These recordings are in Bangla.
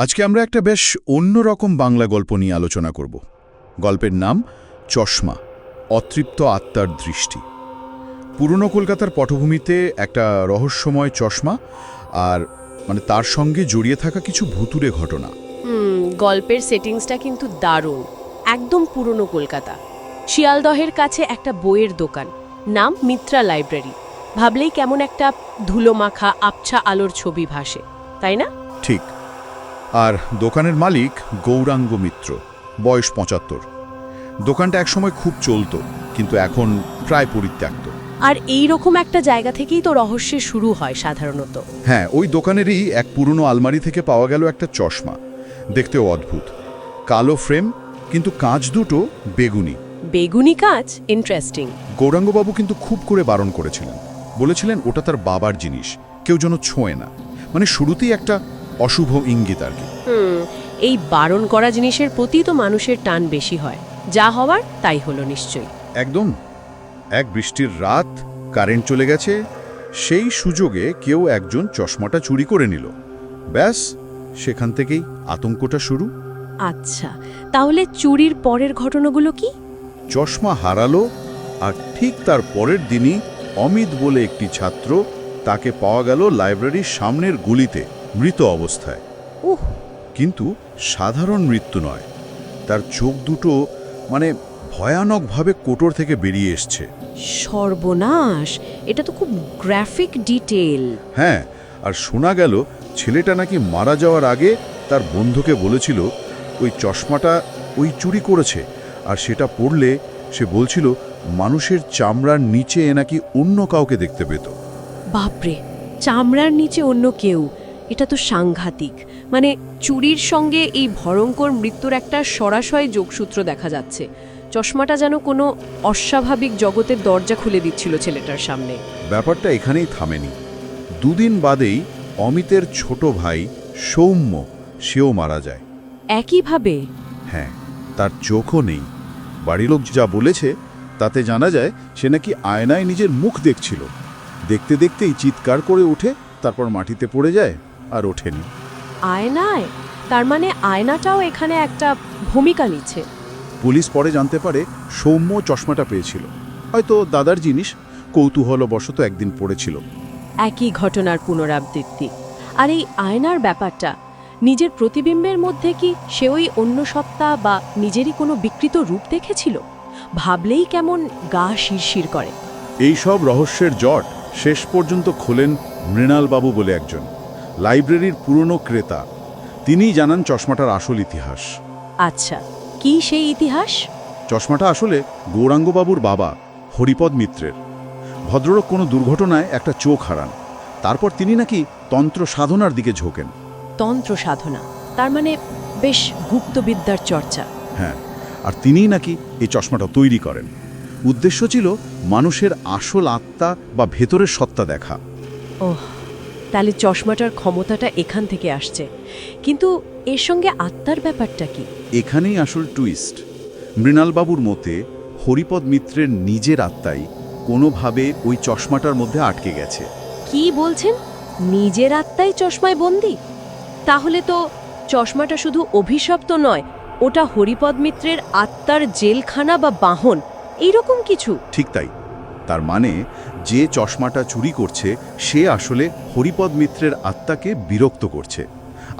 আজকে আমরা একটা বেশ অন্যরকম বাংলা গল্প নিয়ে আলোচনা করব। গল্পের নাম চশমা অতৃপ্ত আত্মার দৃষ্টি। পুরনো কলকাতার পটভূমিতে একটা রহস্যময় চশমা আর মানে তার সঙ্গে জড়িয়ে থাকা কিছু ভুতুরে ঘটনা। গল্পের সেটিংসটা কিন্তু দারুণ। একদম পুরনো কলকাতা। শিয়ালদহের কাছে একটা বইয়ের দোকান। নাম মিত্রা লাইব্রেরি। ভাবলেই কেমন একটা ধুলো মাখা আবছা আলোর ছবি ভাসে। তাই না? ঠিক। আর দোকানের মালিক গৌরাঙ্গ মিত্র বয়স পঁচাত্তর। দোকানটা একসময় খুব চলতো কিন্তু এখন প্রায় পরিত্যক্ত। আর এই রকম একটা জায়গা থেকেই তো রহস্যের শুরু হয় সাধারণত। হ্যাঁ ওই দোকানেরই এক পুরনো আলমারি থেকে পাওয়া গেল একটা চশমা। দেখতেও অদ্ভুত। কালো ফ্রেম কিন্তু কাঁচ দুটো বেগুনি। বেগুনি কাজ ইন্টারেস্টিং গৌরাঙ্গবাবু কিন্তু খুব করে বারণ করেছিলেন। বলেছিলেন ওটা তার বাবার জিনিস কেউ যেন ছোঁয় না। মানে শুরুতেই একটা অশুভ ইঙ্গিত আর কি। এই বারণ করা জিনিসের প্রতি তো মানুষের টান বেশি হয়। যা হওয়ার তাই হলো নিশ্চয়ই। একদম। এক বৃষ্টির রাত কারেন্ট চলে গেছে সেই সুযোগে কেউ একজন চশমাটা চুরি করে নিল। ব্যাস সেখান থেকেই আতঙ্কটা শুরু। আচ্ছা তাহলে চুরির পরের ঘটনাগুলো কি? চশমা হারালো আর ঠিক তার পরের দিনই অমিত বলে একটি ছাত্র তাকে পাওয়া গেল লাইব্রেরির সামনের গুলিতে। মৃত অবস্থায়। উহ। কিন্তু সাধারণ মৃত্যু নয়। তার চোখ দুটো মানে ভয়ানকভাবে কোটর থেকে বেরিয়ে এসছে। সর্বনাশ! এটা তো খুব গ্রাফিক ডিটেল। হ্যাঁ আর শোনা গেল ছেলেটা নাকি মারা যাওয়ার আগে তার বন্ধুকে বলেছিল ওই চশমাটা ওই চুরি করেছে। আর সেটা পড়লে সে বলছিল মানুষের চামড়ার নিচে এ নাকি অন্য কাউকে দেখতে পেত। বাপরে! চামড়ার নিচে অন্য কেউ? এটা তো সাংঘাতিক। মানে চুরির সঙ্গে এই ভয়ঙ্কর মৃত্যুর একটা সরাসরি যোগসূত্র দেখা যাচ্ছে। চশমাটা যেন কোনো অস্বাভাবিক জগতের দরজা খুলে দিচ্ছিল ছেলেটার সামনে। ব্যাপারটা এখানেই থামেনি। দুদিন বাদেই অমিতের ছোট ভাই সৌম্য সেও মারা যায়। একইভাবে? হ্যাঁ তার চোখও নেই। বাড়ির লোক যা বলেছে তাতে জানা যায় সে নাকি আয়নায় নিজের মুখ দেখছিল। দেখতে দেখতেই চিৎকার করে উঠে তারপর মাটিতে পড়ে যায়। আর ওঠেনি। আয়নায়? তার মানে আয়নাটাও এখানে একটা ভূমিকা নিচ্ছে। পুলিশ পরে জানতে পারে সৌম্য চশমাটা পেয়েছিল। হয়তো দাদার জিনিস কৌতূহলবশত একদিন পড়েছিল। একই ঘটনার পুনরাবৃত্তি। আর এই আয়নার ব্যাপারটা নিজের প্রতিবিম্বের মধ্যে কি সে ওই অন্য সত্তা বা নিজেরই কোনো বিকৃত রূপ দেখেছিল? ভাবলেই কেমন গা শিরশির করে। এই সব রহস্যের জট শেষ পর্যন্ত খোলেন মৃণালবাবু বলে একজন। লাইব্রেরির পুরনো ক্রেতা। তিনিই জানান চশমাটার আসল ইতিহাস। আচ্ছা কি সেই ইতিহাস? চশমাটা আসলে গৌরাঙ্গবাবুর বাবা হরিপদ মিত্রের। ভদ্রলোক কোনো দুর্ঘটনায় একটা চোখ হারান। তারপর তিনি নাকি তন্ত্র সাধনার দিকে ঝোঁকেন। তন্ত্র সাধনা তার মানে বেশ গুপ্তবিদ্যার চর্চা। হ্যাঁ আর তিনিই নাকি এই চশমাটা তৈরি করেন। উদ্দেশ্য ছিল মানুষের আসল আত্মা বা ভেতরের সত্তা দেখা। ওহ তাহলে চশমাটার ক্ষমতাটা এখান থেকে আসছে। কিন্তু এর সঙ্গে আত্মার ব্যাপারটা কি? এখানেই আসল টুইস্ট মৃণালবাবুর মতে হরিপদ মিত্রের নিজের আত্মাই কোনোভাবে ওই চশমাটার মধ্যে আটকে গেছে। কি বলছেন? নিজের আত্মাই চশমায় বন্দি? তাহলে তো চশমাটা শুধু অভিশপ্ত নয় ওটা হরিপদ মিত্রের আত্মার জেলখানা বা বাহন এইরকম কিছু। ঠিক তাই। তার মানে যে চশমাটা চুরি করছে সে আসলে হরিপদ মিত্রের আত্মাকে বিরক্ত করছে।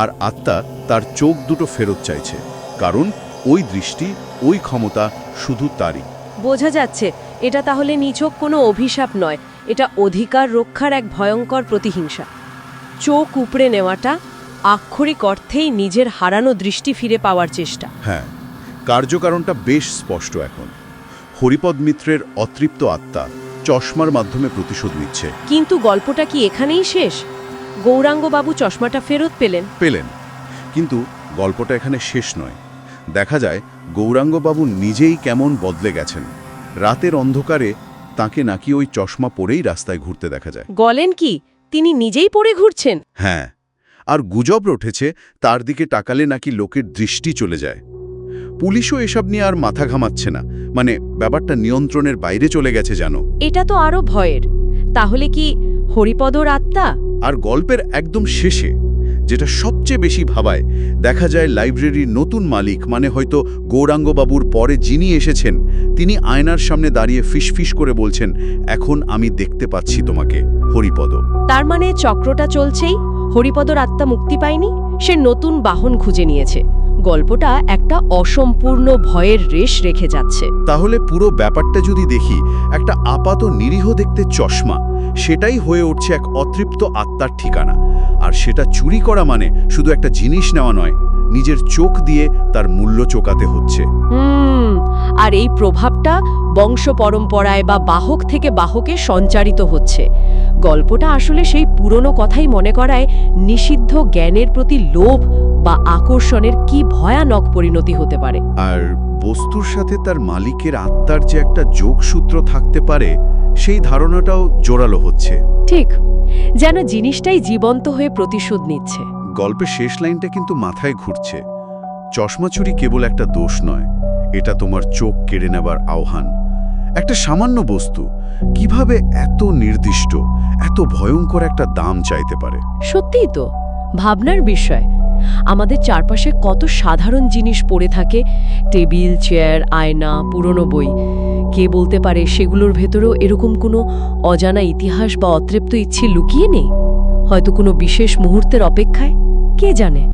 আর আত্মা তার চোখ দুটো ফেরত চাইছে কারণ ওই দৃষ্টি ওই ক্ষমতা শুধু তারই। বোঝা যাচ্ছে এটা তাহলে নিছক কোনো অভিশাপ নয় এটা অধিকার রক্ষার এক ভয়ঙ্কর প্রতিহিংসা। চোখ উপড়ে নেওয়াটা আক্ষরিক অর্থেই নিজের হারানো দৃষ্টি ফিরে পাওয়ার চেষ্টা। হ্যাঁ কার্যকারণটা বেশ স্পষ্ট এখন। হরিপদ মিত্রের অতৃপ্ত আত্মা চশমার মাধ্যমে প্রতিশোধ নিচ্ছে। কিন্তু গল্পটা কি এখানেই শেষ? গৌরাঙ্গবাবু চশমাটা ফেরত পেলেন। পেলেন। কিন্তু গল্পটা এখানে শেষ নয়। দেখা যায় গৌরাঙ্গবাবু নিজেই কেমন বদলে গেছেন। রাতের অন্ধকারে তাকে নাকি ওই চশমা পরেই রাস্তায় ঘুরতে দেখা যায়। গলেন কি তিনি নিজেই পরে ঘুরছেন? হ্যাঁ। আর গুজব উঠেছে তার দিকে তাকালে নাকি লোকের দৃষ্টি চলে যায়। পুলিশও এসব নিয়ে আর মাথা ঘামাচ্ছে না। মানে ব্যাপারটা নিয়ন্ত্রণের বাইরে চলে গেছে জানো। এটা তো আরও ভয়ের। তাহলে কি হরিপদর আত্মা? আর গল্পের একদম শেষে যেটা সবচেয়ে বেশি ভাবায় দেখা যায় লাইব্রেরির নতুন মালিক মানে হয়তো গৌরাঙ্গবাবুর পরে যিনি এসেছেন তিনি আয়নার সামনে দাঁড়িয়ে ফিসফিস করে বলছেন এখন আমি দেখতে পাচ্ছি তোমাকে হরিপদ। তার মানে চক্রটা চলছেই? হরিপদর আত্মা মুক্তি পায়নি? সে নতুন বাহন খুঁজে নিয়েছে। গল্পটা একটা অসম্পূর্ণ ভয়ের রেশ রেখে যাচ্ছে। তাহলে পুরো ব্যাপারটা যদি দেখি একটা আপাত নিরীহ দেখতে চশমা সেটাই হয়ে উঠছে এক অতৃপ্ত আত্মার ঠিকানা। আর সেটা চুরি করা মানে শুধু একটা জিনিস নেওয়া নয় নিজের চোখ দিয়ে তার মূল্য চোকাতে হচ্ছে। আর এই প্রভাবটা বংশ পরম্পরায় বা বাহক থেকে বাহকে সঞ্চারিত হচ্ছে। গল্পটা আসলে সেই পুরনো কথাই মনে করায় নিষিদ্ধ জ্ঞানের প্রতি লোভ বা আকর্ষণের কি ভয়ানক পরিণতি হতে পারে। আর বস্তুর সাথে তার মালিকের আত্মার যে একটা যোগসূত্র থাকতে পারে সেই ধারণাটাও জোরালো হচ্ছে। ঠিক যেন জিনিসটাই জীবন্ত হয়ে প্রতিশোধ নিচ্ছে। গল্পের শেষ লাইনটা কিন্তু মাথায় ঘুরছে। চশমা চুরি কেবল একটা দোষ নয় এটা তোমার চোখ কেড়ে নেবার আহ্বান। একটা সামান্য বস্তু। কীভাবে এত নির্দিষ্ট, এত ভয়ঙ্কর একটা দাম চাইতে পারে? সত্যিই তো, ভাবনার বিষয়। আমাদের চারপাশে কত সাধারণ জিনিস পড়ে থাকে, টেবিল, চেয়ার, আয়না, পুরনো বই। কে বলতে পারে সেগুলোর ভেতরেও এরকম কোনো অজানা ইতিহাস বা অতৃপ্ত ইচ্ছে লুকিয়ে নেই? হয়তো কোনো বিশেষ মুহূর্তের অপেক্ষায়, কে জানে?